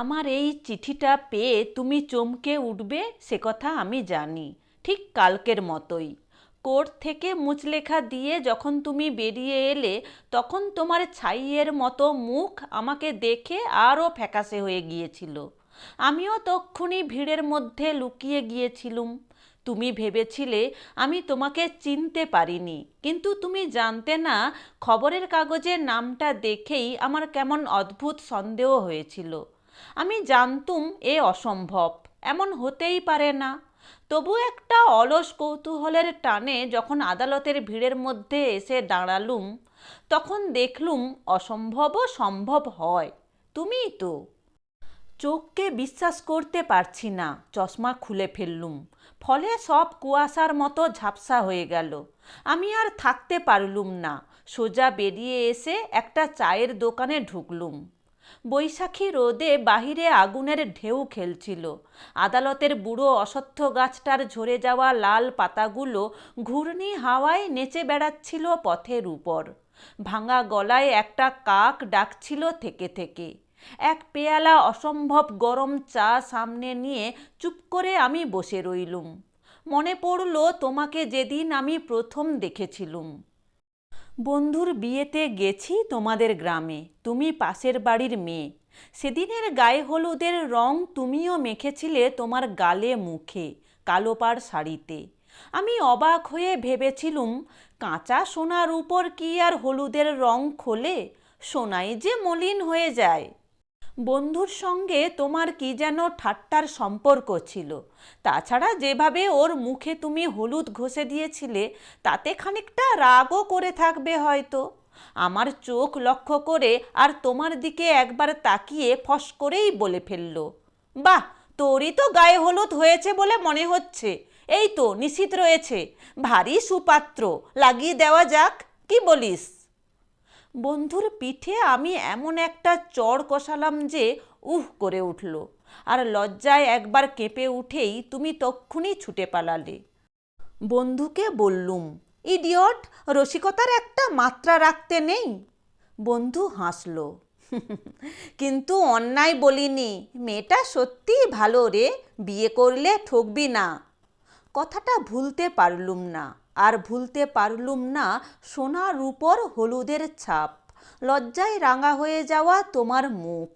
আমার এই চিঠিটা পেয়ে তুমি চমকে উঠবে, সে কথা আমি জানি। ঠিক কালকের মতোই। কোর্ট থেকে মুচলেখা দিয়ে যখন তুমি বেরিয়ে এলে, তখন তোমার ছাইয়ের মতো মুখ আমাকে দেখে আরও ফ্যাকাশে হয়ে গিয়েছিল। আমিও তক্ষুনি ভিড়ের মধ্যে লুকিয়ে গিয়েছিলুম। তুমি ভেবেছিলে আমি তোমাকে চিনতে পারিনি, কিন্তু তুমি জানতে না, খবরের কাগজের নামটা দেখেই আমার কেমন অদ্ভুত সন্দেহ হয়েছিল। আমি জানতুম এ অসম্ভব, এমন হতেই পারে না। তবু একটা অলস কৌতূহলের টানে যখন আদালতের ভিড়ের মধ্যে এসে দাঁড়ালুম, তখন দেখলুম অসম্ভবও সম্ভব হয়। তুমিই তো? চোখকে বিশ্বাস করতে পারছি না, চশমা খুলে ফেললুম। ফলে সব কুয়াশার মতো ঝাপসা হয়ে গেল। আমি আর থাকতে পারলুম না। সোজা বেরিয়ে এসে একটা চায়ের দোকানে ঢুকলুম। বৈশাখী রোদে বাহিরে আগুনের ঢেউ খেলছিল। আদালতের বুড়ো অসত্য গাছটার ঝরে যাওয়া লাল পাতাগুলো ঘূর্ণি হাওয়ায় নেচে বেড়াচ্ছিল পথের উপর। ভাঙা গলায় একটা কাক ডাকছিল থেকে থেকে। এক পেয়ালা অসম্ভব গরম চা সামনে নিয়ে চুপ করে আমি বসে রইলুম। মনে পড়ল তোমাকে যেদিন আমি প্রথম দেখেছিলুম। বন্ধুর বিয়েতে গেছি তোমাদের গ্রামে, তুমি পাশের বাড়ির মেয়ে। সেদিনের গায়ে হলুদের রং তুমিও মেখেছিলে তোমার গালে মুখে কালো পাড় শাড়িতে। আমি অবাক হয়ে ভেবেছিলুম, কাঁচা সোনার উপর কি আর হলুদের রং খোলে, সোনাই যে মলিন হয়ে যায়। বন্ধুর সঙ্গে তোমার কি যেন ঠাট্টার সম্পর্ক ছিল? তাছাড়া যেভাবে ওর মুখে তুমি হলুদ ঘষে দিয়েছিলে, তাতে খানিকটা রাগও করে থাকবে হয়তো। আমার চোখ লক্ষ্য করে আর তোমার দিকে একবার তাকিয়ে ফস করেই বলে ফেলল, বাহ, তোরই তো গায়ে হলুদ হয়েছে বলে মনে হচ্ছে। এই তো, নিশ্চিত রয়েছে। ভারী সুপাত্র, লাগিয়ে দেওয়া যাক, কি বলিস? বন্ধুর পিঠে আমি এমন একটা চড় কষালাম যে উহ করে উঠল। আর লজ্জায় একবার কেঁপে উঠেই তুমি তক্ষুনি ছুটে পালালে। বন্ধুকে বললুম, ইডিয়ট, রসিকতার একটা মাত্রা রাখতে নেই? বন্ধু হাসল কিন্তু অন্যায় বলিনি। মেয়েটা সত্যিই ভালো রে, বিয়ে করলে ঠকবি না। কথাটা ভুলতে পারলুম না। আর ভুলতে পারলুম না সোনার উপর হলুদের ছাপ। লজ্জায় রাঙা হয়ে যাওয়া তোমার মুখ।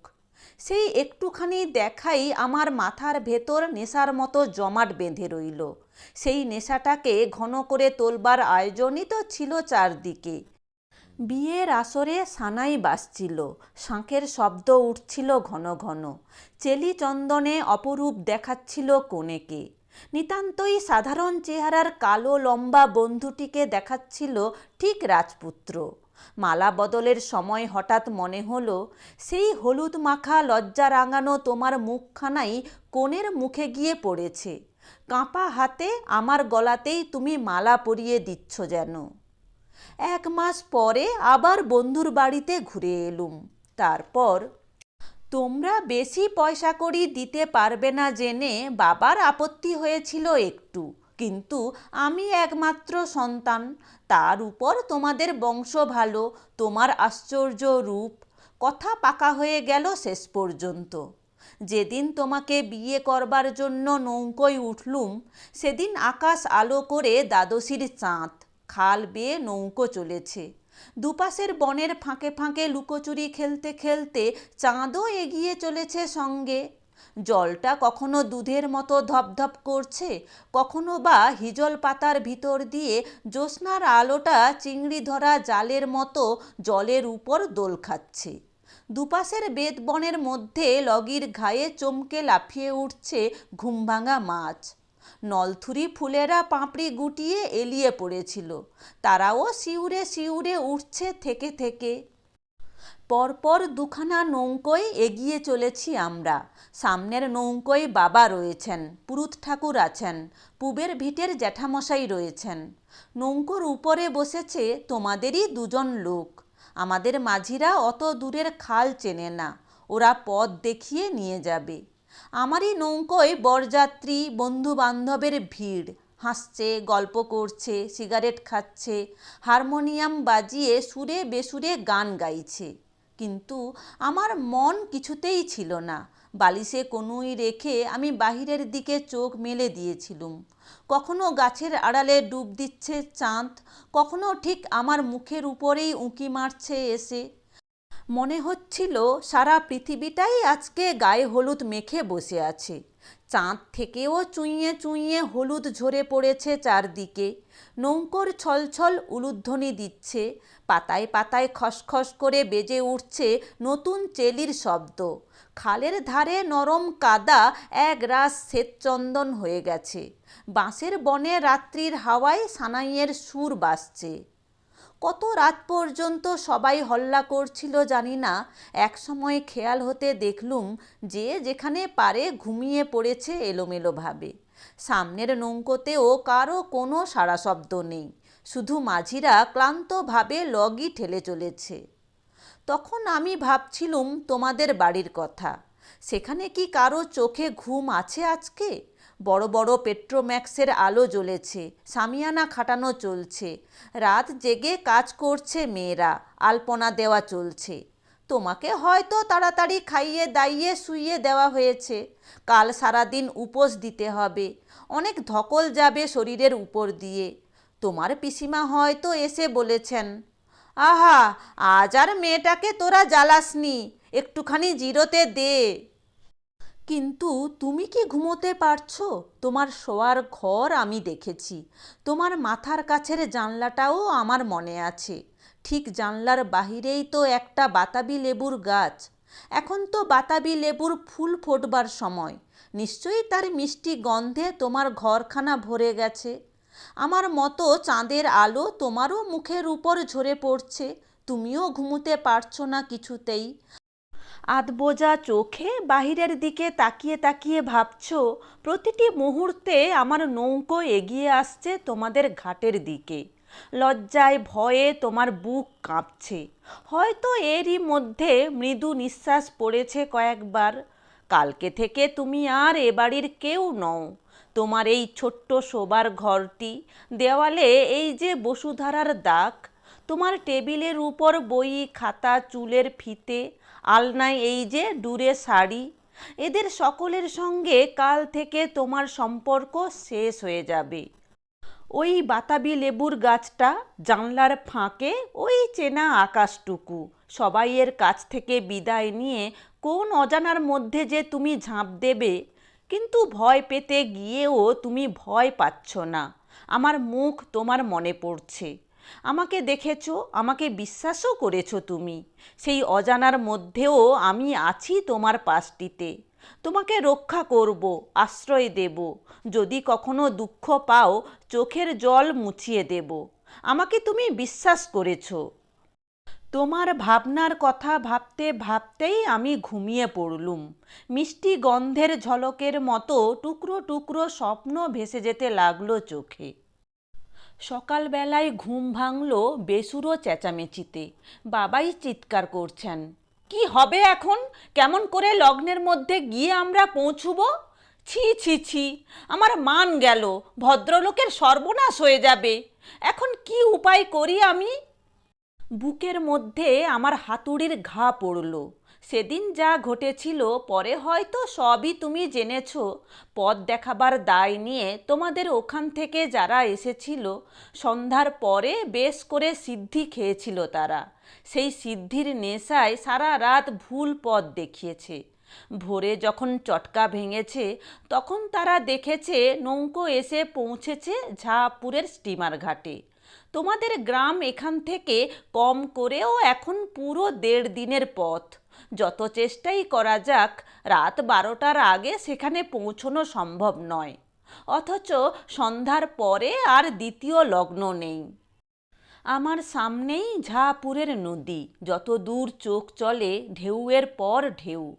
সেই একটুখানি দেখাই আমার মাথার ভেতর নেশার মতো জমাট বেঁধে রইল। সেই নেশাটাকে ঘন করে তোলবার আয়োজনই তো ছিল চারদিকে। বিয়ের আসরে সানাই বাসছিল শাঁখের শব্দ উঠছিল ঘন ঘন। চেলি চন্দনে অপরূপ দেখাচ্ছিল কনেকে। নিতান্তই সাধারণ চেহারার কালো লম্বা বন্ধুটিকে দেখাচ্ছিল ঠিক রাজপুত্র। মালা বদলের সময় হঠাৎ মনে হলো, সেই হলুদ মাখা লজ্জা রাঙানো তোমার মুখখানাই কোণের মুখে গিয়ে পড়েছে। কাঁপা হাতে আমার গলাতেই তুমি মালা পরিয়ে দিচ্ছ যেন। এক মাস পরে আবার বন্ধুর বাড়িতে ঘুরে এলুম। তারপর তোমরা বেশি পয়সা করি দিতে পারবে না জেনে বাবার আপত্তি হয়েছিল একটু। কিন্তু আমি একমাত্র সন্তান, তার উপর তোমাদের বংশ ভালো, তোমার আশ্চর্য রূপ। কথা পাকা হয়ে গেল শেষ পর্যন্ত। যেদিন তোমাকে বিয়ে করবার জন্য নৌকোয় উঠলুম, সেদিন আকাশ আলো করে দ্বাদশীর চাঁদ, খাল বেয়ে নৌকো চলেছে। দুপাশের বনের ফাঁকে ফাঁকে লুকোচুরি খেলতে খেলতে চাঁদও এগিয়ে চলেছে সঙ্গে। জলটা কখনো দুধের মতো ধপধপ করছে, কখনো বা হিজল পাতার ভিতর দিয়ে জ্যোৎস্নার আলোটা চিংড়ি ধরা জালের মতো জলের উপর দোল খাচ্ছে। দুপাশের বেদবনের মধ্যে লগির ঘায়ে চমকে লাফিয়ে উঠছে ঘুমভাঙা মাছ। নলথুরি ফুলেরা পাঁপড়ি গুটিয়ে এলিয়ে পড়েছিল। তারাও শিউরে শিউরে উঠছে থেকে থেকে। পরপর দুখানা নৌকোয় এগিয়ে চলেছি আমরা। সামনের নৌকোয় বাবা রয়েছেন, পুরুত ঠাকুর আছেন, পুবের ভিটের জ্যাঠামশাই রয়েছেন। নৌকোর উপরে বসেছে তোমাদেরই দুজন লোক। আমাদের মাঝিরা অত দূরের খাল চেনে না, ওরা পথ দেখিয়ে নিয়ে যাবে। আমারই নৌকোয় বরযাত্রী বন্ধু বান্ধবের ভিড়। হাসছে, গল্প করছে, সিগারেট খাচ্ছে, হারমোনিয়াম বাজিয়ে সুরে বেসুরে গান গাইছে। কিন্তু আমার মন কিছুতেই ছিল না। বালিশে কনুই রেখে আমি বাহিরের দিকে চোখ মেলে দিয়েছিলুম। কখনো গাছের আড়ালে ডুব দিচ্ছে চাঁদ, কখনো ঠিক আমার মুখের উপরেই উঁকি মারছে এসে। মনে হচ্ছিল সারা পৃথিবীটাই আজকে গায়ে হলুদ মেখে বসে আছে। চাঁদ থেকেও চুইয়ে চুইয়ে হলুদ ঝরে পড়েছে চারদিকে। নৌকর ছলছল উলুধ্বনি দিচ্ছে, পাতায় পাতায় খসখস করে বেজে উঠছে নতুন চেলির শব্দ। খালের ধারে নরম কাদা এক রাস শ্বেতচন্দন হয়ে গেছে। বাঁশের বনে রাত্রির হাওয়ায় সানাইয়ের সুর বাজছে। কত রাত পর্যন্ত সবাই হল্লা করছিল জানি না। এক সময় খেয়াল হতে দেখলুম যে যেখানে পারে ঘুমিয়ে পড়েছে এলোমেলোভাবে। সামনের নৌকোতেও কারও কোনো সাড়া শব্দ নেই। শুধু মাঝিরা ক্লান্তভাবে লগই ঠেলে চলেছে। তখন আমি ভাবছিলুম তোমাদের বাড়ির কথা। সেখানে কি কারও চোখে ঘুম আছে আজকে? বড় বড় পেট্রোম্যাক্সের আলো জ্বলেছে, সামিয়ানা খাটানো চলছে। রাত জেগে কাজ করছে মেয়েরা, আলপনা দেওয়া চলছে। তোমাকে হয়তো তাড়াতাড়ি খাইয়ে দাইয়ে শুইয়ে দেওয়া হয়েছে। কাল সারাদিন উপোস দিতে হবে। অনেক ধকল যাবে শরীরের উপর দিয়ে। তোমার পিসিমা হয়তো এসে বলেছেন, আহা, আজ আর মেয়েটাকে তোরা জ্বালাসনি, একটুখানি জিরোতে দে। কিন্তু তুমি কি ঘুমোতে পারছ? তোমার শোয়ার ঘর আমি দেখেছি। তোমার মাথার কাছের জানলাটাও আমার মনে আছে। ঠিক জানলার বাহিরেই তো একটা বাতাবি লেবুর গাছ। এখন তো বাতাবি লেবুর ফুল ফোটবার সময়। নিশ্চয়ই তার মিষ্টি গন্ধে তোমার ঘরখানা ভরে গেছে। আমার মতো চাঁদের আলো তোমারও মুখের উপর ঝরে পড়ছে। তুমিও ঘুমোতে পারছ না কিছুতেই। আধবোজা চোখে বাহিরের দিকে তাকিয়ে তাকিয়ে ভাবছ, প্রতিটি মুহূর্তে আমার নৌকো এগিয়ে আসছে তোমাদের ঘাটের দিকে। লজ্জায় ভয়ে তোমার বুক কাঁপছে। হয়তো এরই মধ্যে মৃদু নিঃশ্বাস পড়েছে কয়েকবার। কালকে থেকে তুমি আর এ বাড়ির কেউ নও। তোমার এই ছোট্ট শোবার ঘরটি, দেওয়ালে এই যে বসুধারার দাগ, তোমার টেবিলের উপর বই, খাতা, চুলের ফিতে আলনায় এই যে ডুরে শাড়ি, এদের সকলের সঙ্গে কাল থেকে তোমার সম্পর্ক শেষ হয়ে যাবে। ওই বাতাবি লেবুর গাছটা জানলার ফাঁকে, ওই চেনা আকাশটুকু সবাইয়ের কাছ থেকে বিদায় নিয়ে কোন অজানার মধ্যে যে তুমি ঝাঁপ দেবে, কিন্তু ভয় পেতে গিয়েও তুমি ভয় পাচ্ছ না। আমার মুখ তোমার মনে পড়ছে। আমাকে দেখেছ, আমাকে বিশ্বাসও করেছ তুমি। সেই অজানার মধ্যেও আমি আছি তোমার পাশটিতে। তোমাকে রক্ষা করব, আশ্রয় দেব। যদি কখনো দুঃখ পাও, চোখের জল মুছিয়ে দেব। আমাকে তুমি বিশ্বাস করেছ। তোমার ভাবনার কথা ভাবতে ভাবতেই আমি ঘুমিয়ে পড়লুম। মিষ্টি গন্ধের ঝলকের মতো টুকরো টুকরো স্বপ্ন ভেসে যেতে লাগল চোখে। সকালবেলায় ঘুম ভাঙল বেসুরো চেঁচামেচিতে। বাবাই চিৎকার করছেন, কি হবে এখন? কেমন করে লগ্নের মধ্যে গিয়ে আমরা পৌঁছব? ছি ছি ছি, আমার মান গেল, ভদ্রলোকের সর্বনাশ হয়ে যাবে। এখন কি উপায় করি আমি? বুকের মধ্যে আমার হাতুড়ির ঘা পড়ল। সেদিন যা ঘটেছিল, পরে হয়তো সবই তুমি জেনেছ। পথ দেখাবার দায় নিয়ে তোমাদের ওখান থেকে যারা এসেছিল, সন্ধ্যার পরে বেশ করে সিদ্ধি খেয়েছিল তারা। সেই সিদ্ধির নেশায় সারা রাত ভুল পথ দেখিয়েছে। ভোরে যখন চটকা ভেঙেছে, তখন তারা দেখেছে নৌকো এসে পৌঁছেছে ঝাপুরের স্টিমার ঘাটে। তোমাদের গ্রাম এখান থেকে কম করেও এখন পুরো দেড় দিনের পথ। যত চেষ্টাই করা যাক, রাত বারোটার আগে সেখানে পৌঁছনো সম্ভব নয়। অথচ সন্ধ্যার পরে আর দ্বিতীয় লগ্ন নেই। আমার সামনেই ঝাপুরের নদী, যত দূর চোখ চলে ঢেউয়ের পর ঢেউ।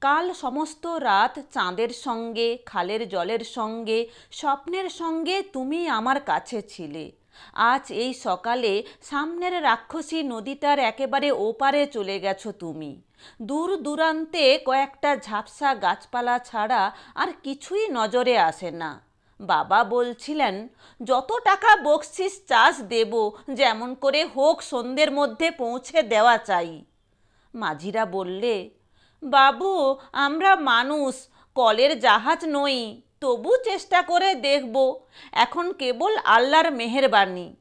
কাল সমস্ত রাত চাঁদের সঙ্গে, খালের জলের সঙ্গে, স্বপ্নের সঙ্গে তুমি আমার কাছে ছিলে। আজ এই সকালে সামনের রাক্ষসী নদীটার একেবারে ওপারে চলে গেছো তুমি। দূর দূরান্তে কয়েকটা ঝাপসা গাছপালা ছাড়া আর কিছুই নজরে আসে না। বাবা বলছিলেন, যত টাকা বকশিস চাষ দেব, যেমন করে হোক সন্ধ্যের মধ্যে পৌঁছে দেওয়া চাই। মাঝিরা বললে, বাবু, আমরা মানুষ, কলের জাহাজ নই, তবু চেষ্টা করে দেখব। এখন কেবল আল্লাহর মেহেরবানি।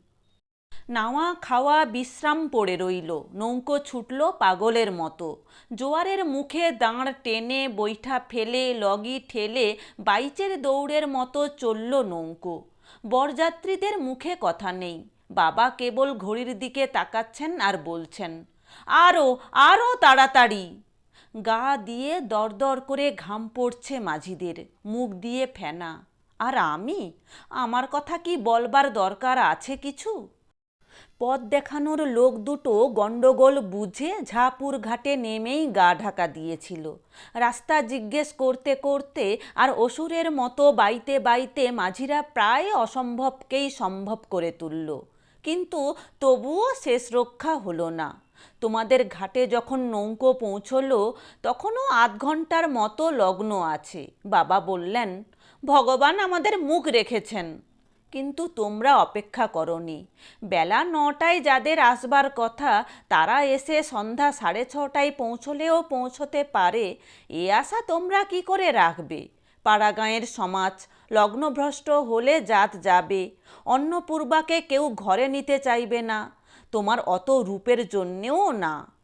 নাওয়া খাওয়া বিশ্রাম পড়ে রইল। নৌকো ছুটল পাগলের মতো। জোয়ারের মুখে দাঁড় টেনে বৈঠা ফেলে লগি ঠেলে বাইচের দৌড়ের মতো চলল নৌকো। বরযাত্রীদের মুখে কথা নেই। বাবা কেবল ঘড়ির দিকে তাকাচ্ছেন আর বলছেন আরও আরও তাড়াতাড়ি! গা দিয়ে দরদর করে ঘাম পড়ছে মাঝিদের, মুখ দিয়ে ফেনা। আর আমি? আমার কথা কি বলবার দরকার আছে কিছু? পথ দেখানোর লোক দুটো গণ্ডগোল বুঝে ঝাপুর ঘাটে নেমেই গা ঢাকা দিয়েছিল। রাস্তা জিজ্ঞেস করতে করতে আর অসুরের মতো বাইতে বাইতে মাঝিরা প্রায় অসম্ভবকেই সম্ভব করে তুলল। কিন্তু তবুও শেষ রক্ষা হলো না। তোমাদের ঘাটে যখন নৌকো পৌঁছলো, তখনও আধ ঘণ্টার মতো লগ্ন আছে। বাবা বললেন, ভগবান আমাদের মুখ রেখেছেন। কিন্তু তোমরা অপেক্ষা করনি। বেলা নটায় যাদের আসবার কথা, তারা এসে সন্ধ্যা সাড়ে ছটায় পৌঁছলেও পৌঁছতে পারে। এ আশা তোমরা কি করে রাখবে? পাড়াগাঁয়ের সমাজ লগ্নভ্রষ্ট হলে জাত যাবে। অন্নপূর্বাকে কেউ ঘরে নিতে চাইবে না। তোমার অত রূপের জন্যেও না।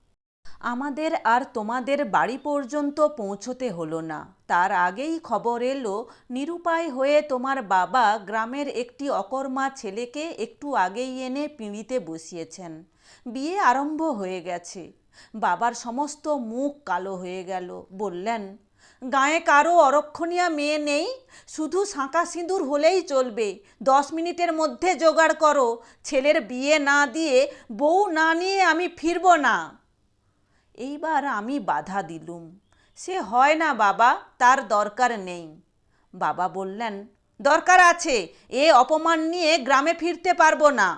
আমাদের আর তোমাদের বাড়ি পর্যন্ত পৌঁছতে হলো না। তার আগেই খবর এলো, নিরুপায় হয়ে তোমার বাবা গ্রামের একটি অকর্মা ছেলেকে একটু আগেই এনে পিঁড়িতে বসিয়েছেন। বিয়ে আরম্ভ হয়ে গেছে। বাবার সমস্ত মুখ কালো হয়ে গেল। বললেন, গায়ে কারও অরক্ষণীয়া মেয়ে নেই। শুধু শাঁকা সিঁদুর হলেই চলবে। দশ মিনিটের মধ্যে জোগাড় করো। ছেলের বিয়ে না দিয়ে বউ না নিয়ে আমি ফিরব না। এইবার আমি বাধা দিলুম। সে হয় না বাবা, তার দরকার নেই। বাবা বললেন, দরকার আছে, এ অপমান নিয়ে গ্রামে ফিরতে পারব না।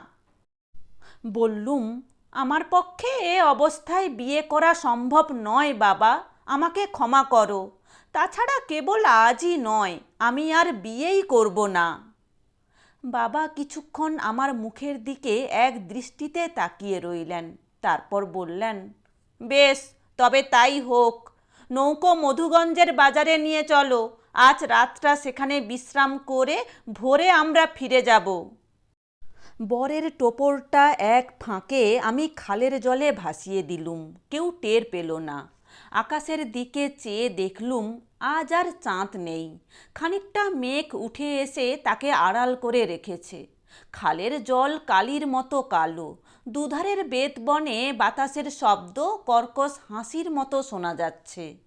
বললুম, আমার পক্ষে এ অবস্থায় বিয়ে করা সম্ভব নয় বাবা, আমাকে ক্ষমা করো। তাছাড়া কেবল আজই নয়, আমি আর বিয়েই করব না। বাবা কিছুক্ষণ আমার মুখের দিকে এক দৃষ্টিতে তাকিয়ে রইলেন, তারপর বললেন বেশ, তবে তাই হোক। নৌকো মধুগঞ্জের বাজারে নিয়ে চলো। আজ রাতটা সেখানে বিশ্রাম করে ভোরে আমরা ফিরে যাব। বরের টোপরটা এক ফাঁকে আমি খালের জলে ভাসিয়ে দিলুম। কেউ টের পেল না। আকাশের দিকে চেয়ে দেখলুম আজ আর চাঁদ নেই। খানিকটা মেঘ উঠে এসে তাকে আড়াল করে রেখেছে। খালের জল কালির মতো কালো। দুধারের বেতবনে বাতাসের শব্দ, কর্কশ হাসির মতো শোনা যাচ্ছে।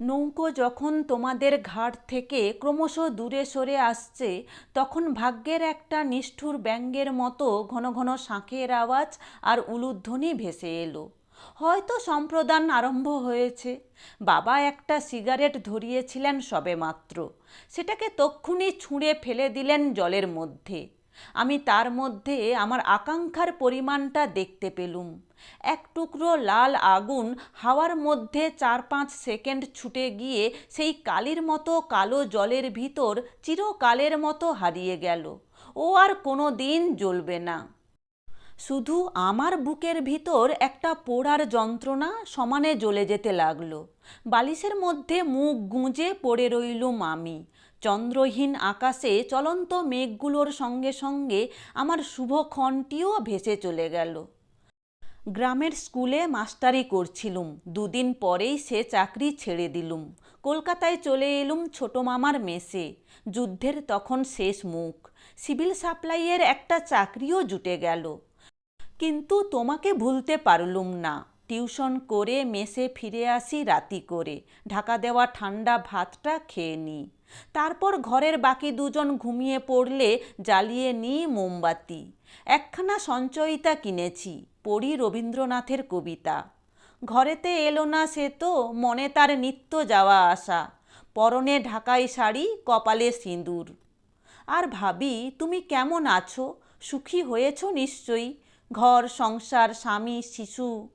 নৌকো যখন তোমাদের ঘাট থেকে ক্রমশ দূরে সরে আসছে, তখন ভাগ্যের একটা নিষ্ঠুর ব্যঙ্গের মতো ঘন ঘন শাঁখের আওয়াজ আর উলুধ্বনি ভেসে এলো। হয়তো সম্প্রদান আরম্ভ হয়েছে। বাবা একটা সিগারেট ধরিয়েছিলেন সবেমাত্র। সেটাকে তক্ষুনি ছুঁড়ে ফেলে দিলেন জলের মধ্যে। আমি তার মধ্যে আমার আকাঙ্ক্ষার পরিমাণটা দেখতে পেলুম। এক টুকরো লাল আগুন হাওয়ার মধ্যে চার পাঁচ সেকেন্ড ছুটে গিয়ে সেই কালির মতো কালো জলের ভিতর চিরকালের মতো হারিয়ে গেল। ও আর কোনো দিন জ্বলবে না। শুধু আমার বুকের ভিতর একটা পোড়ার যন্ত্রণা সমানে জ্বলে যেতে লাগল। বালিশের মধ্যে মুখ গুঁজে পড়ে রইলুম আমি। চন্দ্রহীন আকাশে চলন্ত মেঘগুলোর সঙ্গে সঙ্গে আমার শুভক্ষণটিও ভেসে চলে গেল। গ্রামের স্কুলে মাস্টারি করছিলুম। দুদিন পরেই সে চাকরি ছেড়ে দিলুম। কলকাতায় চলে এলুম ছোট মামার মেসে। যুদ্ধের তখন শেষ মুখ। সিভিল সাপ্লাইয়ের একটা চাকরিও জুটে গেল। কিন্তু তোমাকে ভুলতে পারলুম না। টিউশন করে মেসে ফিরে আসি রাতি করে। ঢাকা দেওয়া ঠান্ডা ভাতটা খেয়ে নিই তারপর ঘরের বাকি দুজন ঘুমিয়ে পড়লে জ্বালিয়ে নিই মোমবাতি। একখানা সঞ্চয়িতা কিনেছি, পড়ি রবীন্দ্রনাথের কবিতা। ঘরেতে এলো না সে তো, মনে তার নিত্য যাওয়া আসা পরনে ঢাকাই শাড়ি, কপালে সিঁদুর। আর ভাবি, তুমি কেমন আছো? সুখী হয়েছ নিশ্চয়ই? ঘর, সংসার, স্বামী, শিশু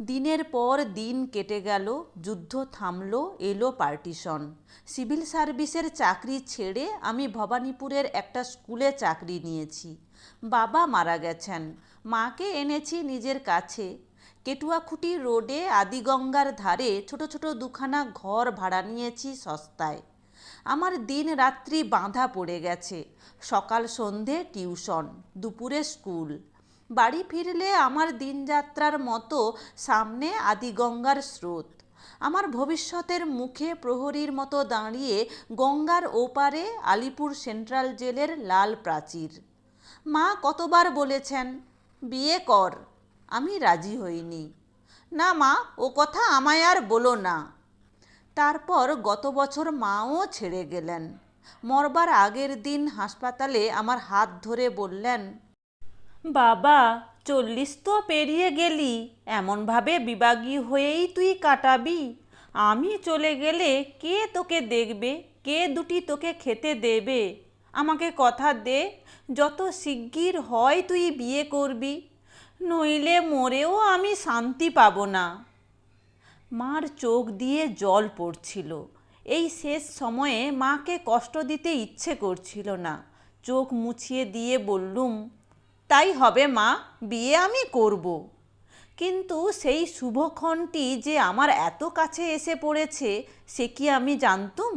দিনের পর দিন কেটে গেল, যুদ্ধ থামল, এলো পার্টিশন। সিভিল সার্ভিসের চাকরি ছেড়ে আমি ভবানীপুরের একটা স্কুলে চাকরি নিয়েছি। বাবা মারা গেছেন, মাকে এনেছি নিজের কাছে। কেটুয়াখুটি রোডে আদিগঙ্গার ধারে ছোট ছোট দুখানা ঘর ভাড়া নিয়েছি সস্তায়। আমার দিন রাত্রি বাঁধা পড়ে গেছে, সকাল সন্ধে টিউশন, দুপুরে স্কুল। বাড়ি ফিরলে আমার দিনযাত্রার মতো সামনে আদিগঙ্গার স্রোত। আমার ভবিষ্যতের মুখে প্রহরীর মতো দাঁড়িয়ে গঙ্গার ওপারে আলিপুর সেন্ট্রাল জেলের লাল প্রাচীর। মা কতবার বলেছেন, বিয়ে কর, আমি রাজি হইনি। না মা, ও কথা আমায় আর বলো না। তারপর গত বছর মাও ছেড়ে গেলেন। মরবার আগের দিন হাসপাতালে আমার হাত ধরে বললেন বাবা, চল্লিশ তো পেরিয়ে গেলি। এমনভাবে বিবাগী হয়েই তুই কাটাবি। আমি চলে গেলে কে তোকে দেখবে? কে দুটি তোকে খেতে দেবে? আমাকে কথা দে, যত শিগগির হয় তুই বিয়ে করবি। নইলে মরেও আমি শান্তি পাবো না। মার চোখ দিয়ে জল পড়ছিল। এই শেষ সময়ে মাকে কষ্ট দিতে ইচ্ছে করছিল না। চোখ মুছিয়ে দিয়ে বললুম তাই হবে মা, বিয়ে আমি করব। কিন্তু সেই শুভক্ষণটি যে আমার এত কাছে এসে পড়েছে, সে কি আমি জানতুম?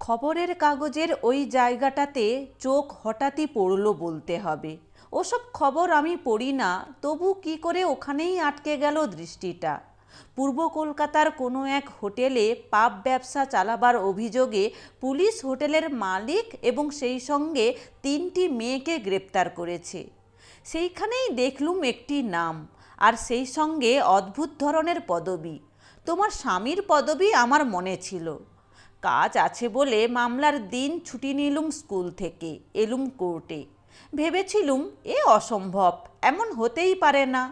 খবরের কাগজের ওই জায়গাটাতে চোখ হঠাৎই পড়ল বলতে হবে। ওসব খবর আমি পড়ি না, তবু কি করে ওখানেই আটকে গেল দৃষ্টিটা। পূর্ব কলকাতার কোনো এক হোটেলে পাপ ব্যবসা চালাবার অভিযোগে পুলিশ হোটেলের মালিক এবং সেই সঙ্গে তিনটি মেয়েকে গ্রেপ্তার করেছে। সেইখানেই দেখলুম একটি নাম, আর সেই সঙ্গে অদ্ভুত ধরনের পদবি। তোমার স্বামীর পদবি আমার মনে ছিল। কাজ আছে বলে মামলার দিন ছুটি নিলুম স্কুল থেকে, এলুম কোর্টে। ভেবেছিলুম, এ অসম্ভব, এমন হতেই পারে না।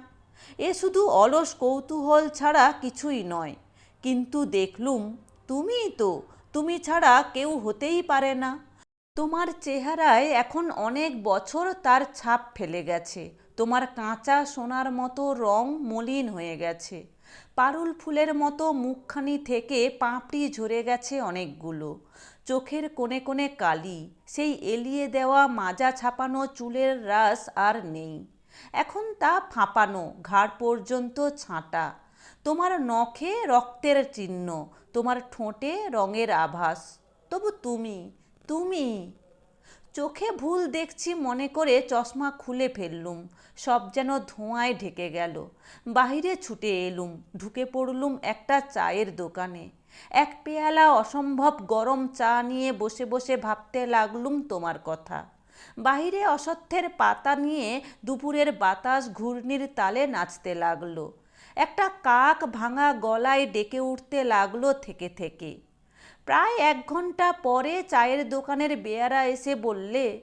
এ শুধু অলস কৌতূহল ছাড়া কিছুই নয়। কিন্তু দেখলুম, তুমিই তো, তুমি ছাড়া কেউ হতেই পারে না। তোমার চেহারায় এখন অনেক বছর তার ছাপ ফেলে গেছে। তোমার কাঁচা সোনার মতো রং মলিন হয়ে গেছে। পারুল ফুলের মতো মুখখানি থেকে পাঁপড়ি ঝরে গেছে অনেকগুলো। চোখের কোণে কোণে কালি, সেই এলিয়ে দেওয়া মাজা ছাপানো চুলের রাস আর নেই। এখন তা ফাঁপানো, ঘাড় পর্যন্ত ছাঁটা। তোমার নখে রক্তের চিহ্ন, তোমার ঠোঁটে রঙের আভাস। তবু তুমি তুমি। চোখে ভুল দেখছি মনে করে চশমা খুলে ফেললুম, সব যেন ধোঁয়ায় ঢেকে গেল। বাহিরে ছুটে এলুম, ঢুকে পড়লুম একটা চায়ের দোকানে। এক পেয়ালা অসম্ভব গরম চা নিয়ে বসে বসে ভাবতে লাগলুম তোমার কথা। বাহিরে অসত্যের পাতা নিয়ে দুপুরের বাতাস ঘূর্ণির তালে নাচতে লাগল। একটা কাক ভাঙা গলায় ডেকে উঠতে লাগল থেকে থেকে। প্রায় এক ঘণ্টা পরে চায়ের দোকানের বেয়ারা এসে বললে,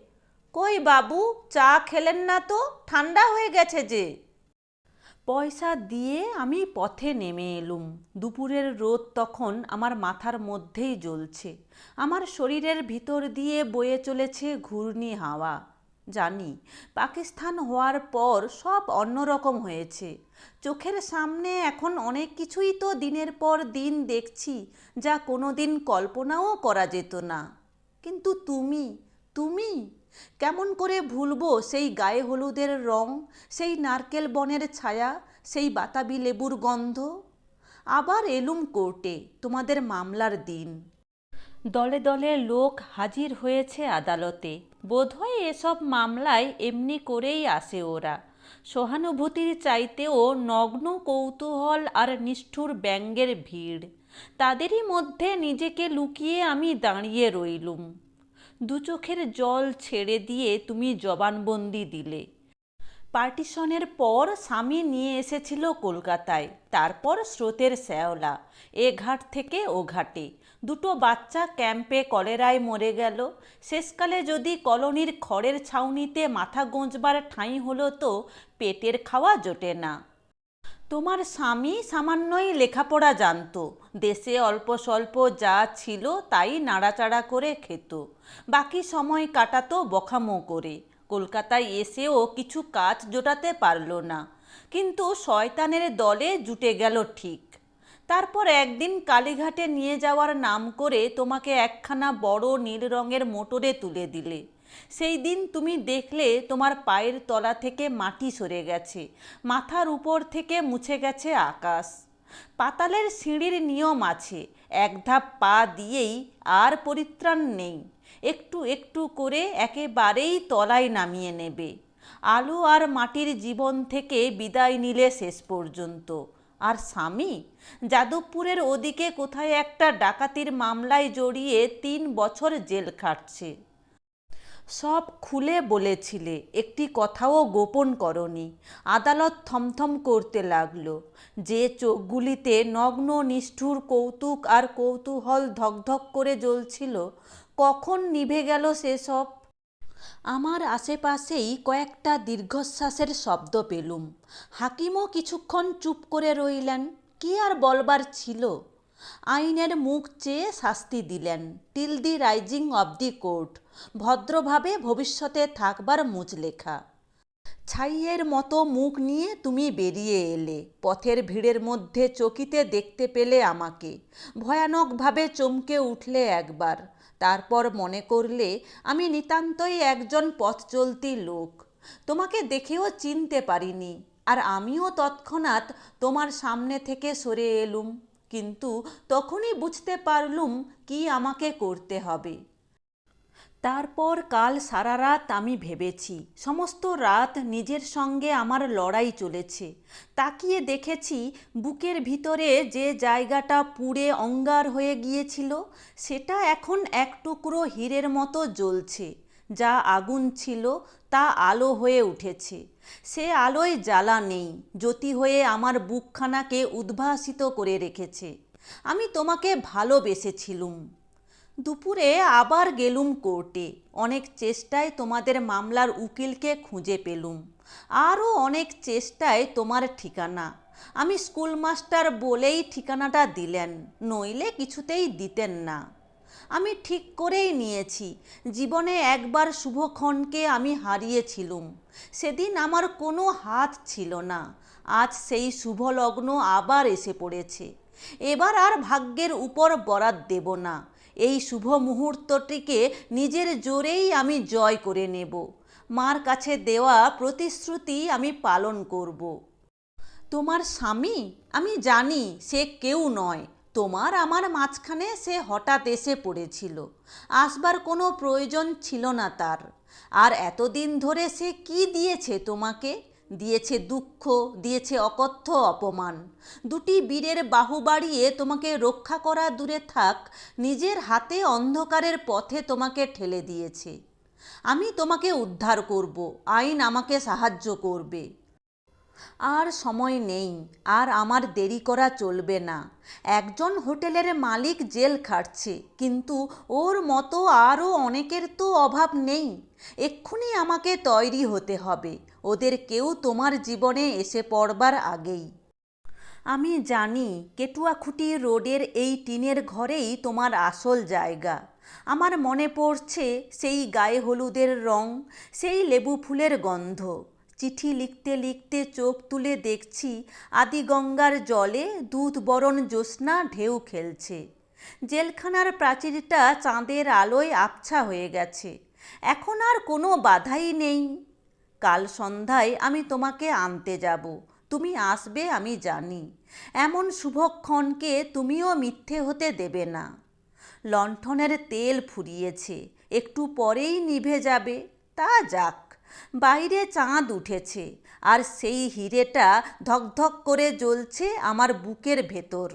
কই বাবু, চা খেলেন না তো? ঠান্ডা হয়ে গেছে যে। পয়সা দিয়ে আমি পথে নেমে এলুম। দুপুরের রোদ তখন আমার মাথার মধ্যেই জ্বলছে। আমার শরীরের ভিতর দিয়ে বয়ে চলেছে ঘূর্ণি হাওয়া। জানি, পাকিস্তান হওয়ার পর সব অন্যরকম হয়েছে। চোখের সামনে এখন অনেক কিছুই তো দিনের পর দিন দেখছি, যা কোনো দিন কল্পনাও করা যেত না। কিন্তু তুমি তুমি? কেমন করে ভুলবো সেই গায়ে হলুদের রং, সেই নারকেল বনের ছায়া, সেই বাতাবি লেবুর গন্ধ? আবার এলুম কোর্টে তোমাদের মামলার দিন। দলে দলে লোক হাজির হয়েছে আদালতে। বোধহয় এসব মামলায় এমনি করেই আসে ওরা। সহানুভূতির চাইতেও নগ্ন কৌতূহল আর নিষ্ঠুর ব্যঙ্গের ভিড়। তাদেরই মধ্যে নিজেকে লুকিয়ে আমি দাঁড়িয়ে রইলুম। দু চোখের জল ছেড়ে দিয়ে তুমি জবানবন্দি দিলে। পার্টিশনের পর স্বামী নিয়ে এসেছিল কলকাতায়, তারপর স্রোতের শ্যাওলা, এ ঘাট থেকে ও ঘাটে। দুটো বাচ্চা ক্যাম্পে কলেরায় মরে গেল। শেষকালে যদি কলোনির খড়ের ছাউনিতে মাথা গোঁজবার ঠাঁই হলো তো পেটের খাওয়া জোটে না। তোমার স্বামী সামান্যই লেখাপড়া জানতো। দেশে অল্প স্বল্প যা ছিল তাই নাড়াচাড়া করে খেত। বাকি সময় কাটাতো বখামো করে। কলকাতায় এসেও কিছু কাজ জোটাতে পারল না। কিন্তু শয়তানের দলে জুটে গেল ঠিক। তারপর একদিন কালীঘাটে নিয়ে যাওয়ার নাম করে তোমাকে একখানা বড় নীল রঙের মোটরে তুলে দিলে। সেই দিন তুমি দেখলে তোমার পায়ের তলা থেকে মাটি সরে গেছে, মাথার উপর থেকে মুছে গেছে আকাশ। পাতালের সিঁড়ির নিয়ম আছে, এক ধাপ পা দিয়েই আর পরিত্রাণ নেই, একটু একটু করে একেবারেই তলায় নামিয়ে নেবে। আলো আর মাটির জীবন থেকে বিদায় নিলে শেষ পর্যন্ত। আর স্বামী? যাদবপুরের ওদিকে কোথায় একটা ডাকাতির মামলায় জড়িয়ে তিন বছর জেল খাটছে। সব খুলে বলেছিলে, একটি কথাও গোপন করনি। আদালত থমথম করতে লাগল। যে চোখগুলিতে নগ্ন, নিষ্ঠুর কৌতুক আর কৌতূহল ধকধক করে জ্বলছিল, কখন নিভে গেল সেসব? আমার আশেপাশেই কয়েকটা দীর্ঘশ্বাসের শব্দ পেলুম। হাকিমও কিছুক্ষণ চুপ করে রইলেন। কি আর বলবার ছিল? আইনের মুখ চেয়ে শাস্তি দিলেন। Till the rising of the court. ভদ্রভাবে ভবিষ্যতে থাকবার মুচলেখা। ছাইয়ের মতো মুখ নিয়ে তুমি বেরিয়ে এলে। পথের ভিড়ের মধ্যে চকিতে দেখতে পেলে আমাকে। ভয়ানকভাবে চমকে উঠলে একবার। তারপর মনে করলে, আমি নিতান্তই একজন পথ চলতি লোক। তোমাকে দেখেও চিনতে পারিনি, আর আমিও তৎক্ষণাৎ তোমার সামনে থেকে সরে এলুম। কিন্তু তখনই বুঝতে পারলুম কি আমাকে করতে হবে। তারপর কাল সারা রাত আমি ভেবেছি, সমস্ত রাত নিজের সঙ্গে আমার লড়াই চলেছে। তাকিয়ে দেখেছি বুকের ভিতরে যে জায়গাটা পুড়ে অঙ্গার হয়ে গিয়েছিল, সেটা এখন এক টুকরো হীরের মতো জ্বলছে, যা আগুন ছিল, তা আলো হয়ে উঠেছে। সে আলোয় জ্বালা নেই, জ্যোতি হয়ে আমার বুকখানাকে উদ্ভাসিত করে রেখেছে। আমি তোমাকে ভালোবেসেছিলুম। দুপুরে আবার গেলুম কোর্টে। অনেক চেষ্টায় তোমাদের মামলার উকিলকে খুঁজে পেলুম। আরও অনেক চেষ্টায় তোমার ঠিকানা। আমি স্কুল মাস্টার বলেই ঠিকানাটা দিলেন, নইলে কিছুতেই দিতেন না। আমি ঠিক করেই নিয়েছি। জীবনে একবার শুভক্ষণকে আমি হারিয়েছিলুম। সেদিন আমার কোনো হাত ছিল না। আজ সেই শুভলগ্ন আবার এসে পড়েছে। এবার আর ভাগ্যের উপর বরাত দেব না। এই শুভ মুহূর্তটিকে নিজের জোরেই আমি জয় করে নেব। মার কাছে দেওয়া প্রতিশ্রুতি আমি পালন করব। তোমার স্বামী? আমি জানি সে কেউ নয়। তোমার আমার মাঝখানে সে হঠাৎ এসে পড়েছিল। আসবার কোনো প্রয়োজন ছিল না তার। আর এতদিন ধরে সে কি দিয়েছে তোমাকে? দিয়েছে দুঃখ, দিয়েছে অকথ্য অপমান। দুটি বীরের বাহু বাড়িয়ে তোমাকে রক্ষা করা দূরে থাক, নিজের হাতে অন্ধকারের পথে তোমাকে ঠেলে দিয়েছে। আমি তোমাকে উদ্ধার করব, আইন আমাকে সাহায্য করবে। আর সময় নেই, আর আমার দেরি করা চলবে না। একজন হোটেলের মালিক জেল খাটছে, কিন্তু ওর মতো আরও অনেকের তো অভাব নেই। এক্ষুনি আমাকে তৈরি হতে হবে। ওদের কেউ তোমার জীবনে এসে পড়বার আগেই। আমি জানি কেটুয়াখুটি রোডের এই টিনের ঘরেই তোমার আসল জায়গা। আমার মনে পড়ছে সেই গায়ে হলুদের রং, সেই লেবু ফুলের গন্ধ। চিঠি লিখতে লিখতে চোখ তুলে দেখছি আদিগঙ্গার জলে দুধ বরণ জ্যোৎস্না ঢেউ খেলছে। জেলখানার প্রাচীরটা চাঁদের আলোয় আবছা হয়ে গেছে। এখন আর কোনো বাধাই নেই। কাল সন্ধ্যায় আমি তোমাকে আনতে যাব। তুমি আসবে, আমি জানি। এমন শুভক্ষণকে তুমিও মিথ্যে হতে দেবে না। লণ্ঠনের তেল ফুরিয়েছে, একটু পরেই নিভে যাবে। তা যাক, বাইরে চাঁদ উঠেছে, আর সেই হিরেটা ধকধক করে জ্বলছে আমার বুকের ভেতর।